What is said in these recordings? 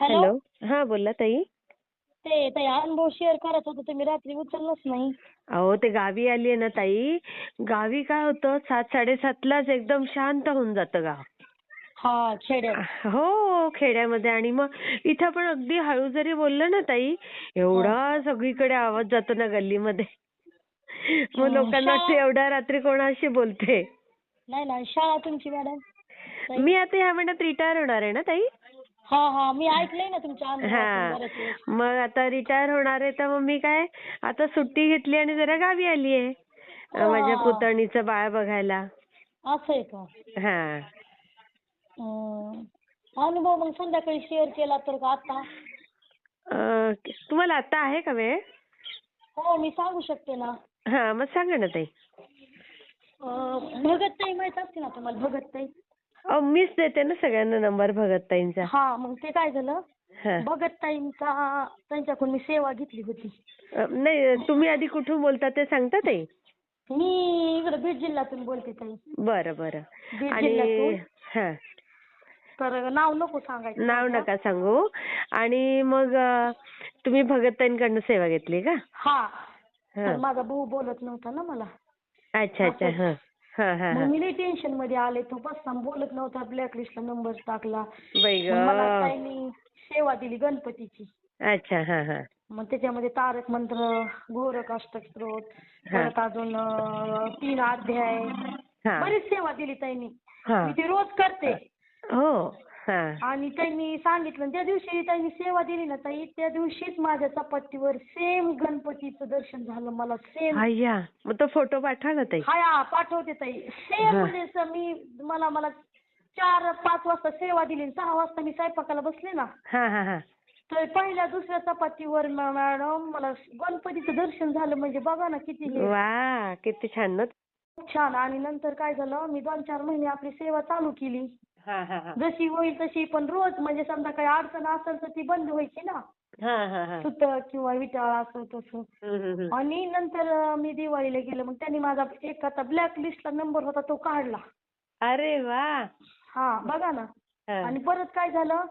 Hello? हा बोला ताई. ते ताई अनुभव शेअर करायचा होता तुम्ही रात्री उचललंच नाही. अहो ते गावी आली आहे ना ताई. गावी काय होतं सात साडेसातलाच एकदम शांत होऊन जातं गाव. हा खेड्यात. हो खेड्यामध्ये. आणि मग इथं पण अगदी हळू जरी बोललं ना ताई एवढा सगळीकडे आवाज जातो ना गल्लीमध्ये. मग लोकांना वाटतं एवढ्या रात्री कोणाशी बोलते? नाही ना शाळा तुमची मॅडम? मी आता ह्या महिन्यात रिटायर होणार आहे ना ताई? हा हा मी ऐकलंय ना तुमच्या बरेच वेळेस. मग आता रिटायर होणार आहे तर मग मी काय आता सुट्टी घेतली आणि जरा गावी आली आहे. अं, माझ्या. पुतणीचं बाळ बघायला. असं आहे का? हा. अनुभव मग संध्याकाळी शेअर केला तर का आता? अं, तुम्हाला आता आहे का वेळ? हो मी सांगू शकते ना. हा मग सांगा ना ताई. अं, भगत ताई माहीत असते ना तुम्हाला भगत ताई अहो मीच देते ना सगळ्यांना नंबर भगत ताईंचा हा मग ते काय झालं? भगत ताईंचा त्यांच्याकडून मी सेवा घेतली होती. नाही तुम्ही आधी कुठून बोलता ते सांगता ताई? मी इकडे बीड जिल्ह्यातून बोलते ताई. बरं बरं. बीड आणि जिल्ह्यातून. हा. तर नाव नको सांगायचं नाव माझं. नका सांगू. आणि मग अं, तुम्ही भगत ताईंकडनं सेवा घेतली का? हा. हा. माझा भाऊ बोलत नव्हता ना मला. अच्छा अच्छा हा. मग हा. मी लई टेन्शनमध्ये आले. तो बसता बोलत नव्हता ब्लॅकलिस्टला नंबर टाकला. बाई मग मला ग. ताईंनी सेवा दिली गणपतीची. अच्छा हा हा. मग त्याच्यामध्ये तारक मंत्र घोरक अष्टक हा. परत अजून अं, तीन अध्याय. हा. बरीच सेवा दिली ताईंनी. हा. मी ती रोज करते. हा. आणि त्यांनी सांगितलं त्या दिवशी त्यांनी सेवा दिली ना ताई त्या दिवशीच माझ्या चपातीवर सेम गणपतीचं दर्शन झालं मला सेम अय्या मग तो फोटो पाठवा ना ताई. हा पाठवते ताई. सेम हा. म्हणजे असं मी मला मला चार पाच वाजता सेवा दिली सहा वाजता मी स्वयंपाकाला बसले ना. हा हा हा. तर पहिल्या दुसऱ्या चपातीवर म- मॅडम मला गणपतीचं दर्शन झालं म्हणजे बघा ना किती हे. वा किती छान ना. खूप छान. आणि नंतर काय झालं मी दोन चार महिने आपली सेवा चालू केली. हा हा हा. जशी होईल तशी पण रोज म्हणजे समजा काही अडचण असेल तर ती बंद व्हायची ना. हा हा हा. सुतक किंवा विटाळ असं तसं. हम्म, हम्म, हम्म. आणि नंतर अं, मी दिवाळीला गेले मग त्यांनी माझा एक आता ब्लॅक लिस्टला नंबर होता तो काढला. अरे वा! हा बघा ना. हा. आणि परत काय झालं?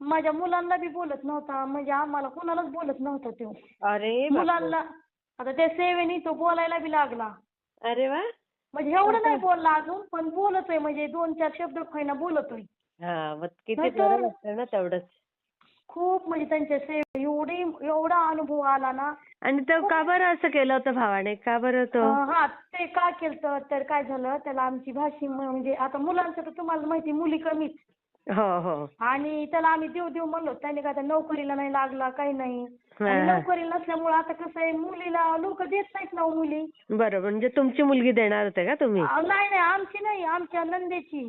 माझ्या मुलांना बी बोलत नव्हता. म्हणजे आम्हाला कोणालाच बोलत नव्हता तो. अरे बापरे. मुलांना आता त्या सेवेनी तो बोलायला बी लागला. अरे वा! म्हणजे एवढं नाही बोलला अजून पण बोलतोय म्हणजे दोन चार शब्द होईना बोलतोय. हा मग किती नाहीतर- बरं वाटतं ना तेवढंच? खूप म्हणजे त्यांच्या सेवे एवढी एवढा अनुभव आला ना. आणि तो का बरं असं केलं होतं भावाने? का बरं तो? अं, हा ते का केलं तर काय झालं? त्याला आमची भाषी म्हणजे आता मुलांचं तर तुम्हाला माहिती मुली कमीच. हो हो. आणि त्याला आम्ही देऊ देऊ म्हणलो त्याने काय आता नोकरीला नाही लागला काही नाही. आणि. नोकरीला नसल्यामुळे आता कसं आहे मुलीला लोक देत नाहीत ना हो मुली. बरं म्हणजे तुमची मुलगी देणार होते का तुम्ही? नाही नाही आमची नाही आमच्या नंदेची.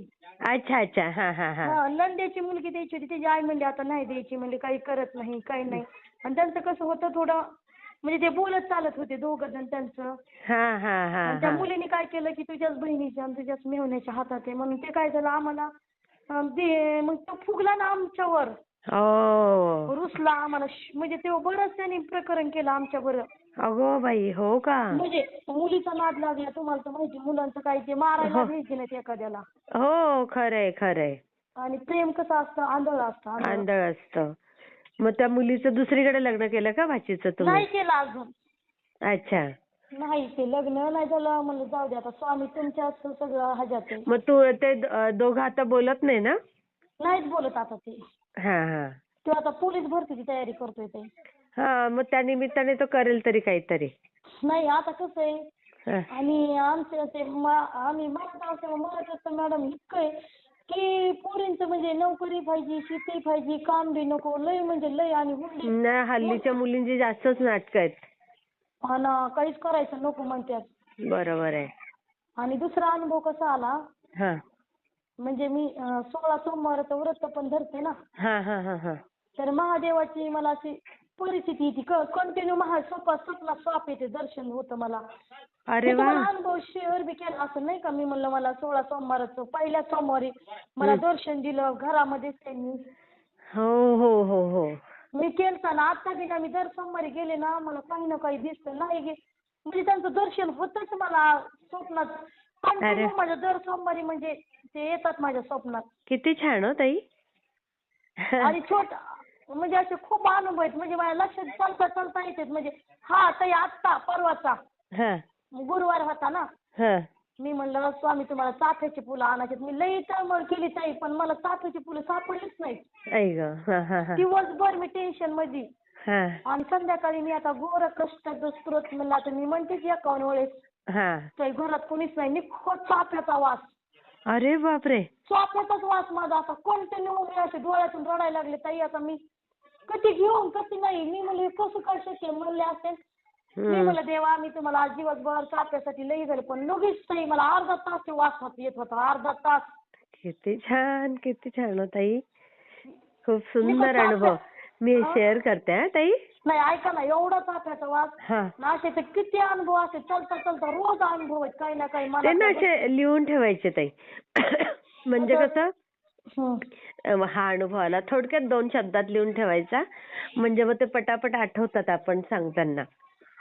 अच्छा अच्छा हा हा हा. हा, नंदेची मुलगी द्यायची होती त्याची आई म्हणली आता नाही द्यायची म्हणजे काही करत नाही काही नाही. आणि त्यांचं कसं होतं थोडं म्हणजे ते बोलत चालत होते दोघं जण त्यांचं. हा हा हा आणि त्या हा. मुलीने काय केलं की तुझ्याच बहिणीच्या आणि तुझ्याच मेहण्याच्या हातात आहे म्हणून ते काय झालं आम्हाला अं, दे मग तो फुगला ना आमच्यावर. ओ रुसला आम्हाला. श- म्हणजे ते बरंच त्यांनी प्रकरण केलं आमच्या बरं. अगो बाई हो का? म्हणजे मुलीचा नाद लागला तुम्हाला तर माहिती मुलांचं काय ते मारायला हो. घ्यायचे नाहीत एखाद्याला. हो खरंय खरंय. आणि प्रेम कसं असतं? आंधळ असतं आंधळ. आंधळ असतं. मग त्या मुलीचं दुसरीकडे लग्न केलं का भाचीचं नाही तुम्ही केलं अजून. अच्छा. नाही ते लग्न नाही झालं. म्हणलं जाऊ दे आता स्वामी तुमच्याच सगळं ह्याच्यात आहे मग तू ते द- दोघं आता बोलत नाही ना? नाहीच बोलत आता ते. हा हा. तो आता पोलीस भरतीची तयारी करतोय ते. हा मग त्या निमित्ताने तो करेल तरी काहीतरी. नाही आता कसं आहे हा. आणि आमचं ते मा- आम्ही मराठा असल्यामुळे मराठाचं मॅडम इतकं आहे की पोरींचं म्हणजे नोकरी पाहिजे शेती पाहिजे काम बी नको लय म्हणजे लय आणि हुंडी. नाही हल्लीच्या मुलींची जास्तच नाटकं आहेत. आणि काहीच करायचं नको म्हणतात. बरोबर आहे. आणि दुसरा अनुभव कसा आला? हा. म्हणजे मी सोळा सोमवाराचं व्रत पण धरते ना. हा हा हा हा. तर महादेवाची मला अशी परिस्थिती येते कंटिन्यू महा स्वप्नात स्वप्नात साप येते दर्शन होतं मला. अरे वा तुम्हाला अनुभव शेअर बी केला असं नाही का? मी म्हणलं मला सोळा सोमवाराचं पहिल्या सोमवारी मला दर्शन दिलं घरामध्येच त्यांनी. हो हो हो हो. मी केलं ना आता बी ना मी दर सोमवारी गेले ना मला काही ना काही दिसतं नाही गे. म्हणजे त्यांचं दर्शन होतच मला स्वप्नात. माझ्या दर सोमवारी म्हणजे ते येतात माझ्या स्वप्नात. किती छान हो ताई. आणि छोट म्हणजे असे खूप अनुभव आहेत. म्हणजे माझ्या लक्षात चालता चालता येतात म्हणजे हा ताई आत्ता परवाचा. हा. गुरुवार होता ना? हा. मी म्हणलं स्वामी तुम्हाला चाफ्याची फुलं आणायची मी लई तळमळ केली ताई पण मला चाफ्याची फुलं सापडलीच नाहीत. हा हा हा. दिवसभर मी टेन्शनमध्ये हा. आणि संध्याकाळी मी आता घोर कष्टाचा स्त्रोत म्हणलं आता मी म्हणते की एकावन्न वेळेस. हा. ताई घरात कोणीच नाही. निखो चाफ्याचा वास. अरे बापरे. चाफ्याचाच वास माझा असा कंटिन्यू असे डोळ्यातून रडायला लागले ताई आता मी. कधी घेऊन कधी नाही. मी म्हणले कसं काय शक्य? म्हणले असेल. मी. म्हणलं देवा मी तुम्हाला आज दिवसभर चाफ्यासाठी लई झाले. पण लगेच ताई मला अर्धा तास ते वास होत येत होता. अर्धा तास. किती छान किती छान हो ताई. खूप सुंदर अनुभव. मी. शेअर करते हा ताई. नाही ऐका ना एवढा चाफ्याचा वास. हा. ना असे किती अनुभव असे चलता चलता रोज अनुभव आहेत काही ना काही ते मला ना असे लिहून ठेवायचे ताई. म्हणजे कसं? हं. अं, हा अनुभव आला. थोडक्यात दोन शब्दात लिहून ठेवायचा. म्हणजे मग ते पटापट आठवतात आपण सांगताना.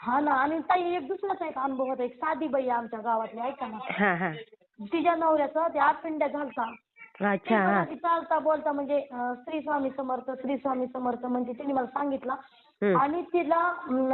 हा ना आणि ताई एक दुसराच एक अनुभव होता. एक साधी बाई आहे आमच्या गावातली ऐका ना. हा हा. तिच्या नवऱ्याचा ते आतपिंड्या झालता. अच्छा हा. चालता बोलता म्हणजे अं, श्री स्वामी समर्थ श्री स्वामी समर्थ म्हणजे तिने मला सांगितलं. हम्म. आणि तिला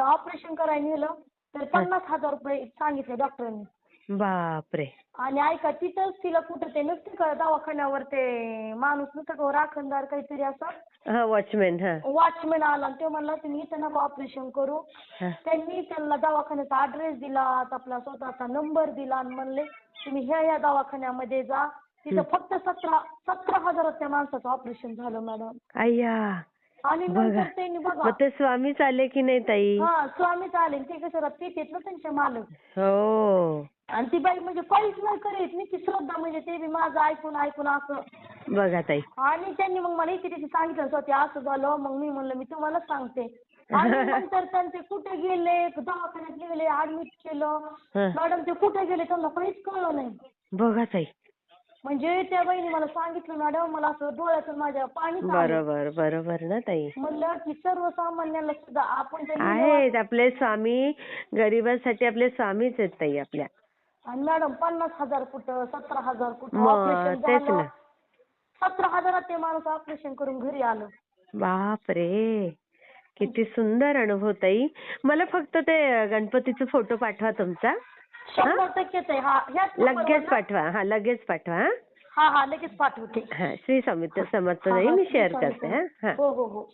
ऑपरेशन करायला नेलं तर पन्नास हजार रुपये सांगितले डॉक्टरांनी बापरे. आणि ऐका तिथंच तिला कुठं ते नसते का दवाखान्यावर ते माणूस नसतं का राखणदार काहीतरी असं हा वॉचमॅन हा. वॉचमॅन आला आणि तो म्हणला तुम्ही इथं नका ऑपरेशन करू. हा. त्यांनी त्यांना दवाखान्याचा ऍड्रेस दिला आपला स्वतःचा नंबर दिला आणि म्हणले तुम्ही ह्या ह्या दवाखान्यामध्ये जा तिथं फक्त सतरा सतरा हजारात त्या माणसाचं ऑपरेशन झालं मॅडम अय्या आणि बघा. नंतर त्यांनी बघा. मग ते स्वामीच आले की नाही ताई? हा स्वामीच आले. ते कसं ते घेतलं त्यांचे मालक. हो. आणि ती बाई म्हणजे काहीच नाही करीत. नुसती श्रद्धा म्हणजे ते बी माझं ऐकून ऐकून असं. बघा ताई. आणि त्यांनी मग मला इथे तिथे सांगितलं स्वतः असं झालं. मग मी म्हणलं मी तुम्हाला सांगते. आणि नंतर त्यांचे कुठे गेले? दवाखान्यात गेले ऍडमिट केलं. हं. मॅडम ते कुठे गेले त्यांना काहीच कळलं नाही. बघा ताई. म्हणजे त्या बाईने मला सांगितलं मॅडम मला असं डोळ्यातून माझ्या पाणी बरोबर बरोबर ना ताई. म्हणलं की सर्वसामान्यांना सुद्धा आपण त्या आहेत आपले स्वामी गरिबांसाठी आपले स्वामीच आहेत ताई आपल्या. आणि मॅडम पन्नास हजार कुठं सतरा हजार कुठं मग ऑपरेशन तेच झालं. ना. सतरा हजारात ते माणूस ऑपरेशन करून घरी आलं. बापरे! किती सुंदर अनुभव ताई. मला फक्त ते गणपतीचा फोटो पाठवा तुमचा. शंभर टक्केच आहे. हा ह्याच number लगेच ना? पाठवा. हा लगेच पाठवा हा. हा हा लगेच पाठवते. हा श्री स्वामी समर्थ हा, ताई हा, मी शेअर करते हा? हा. हो हो हो.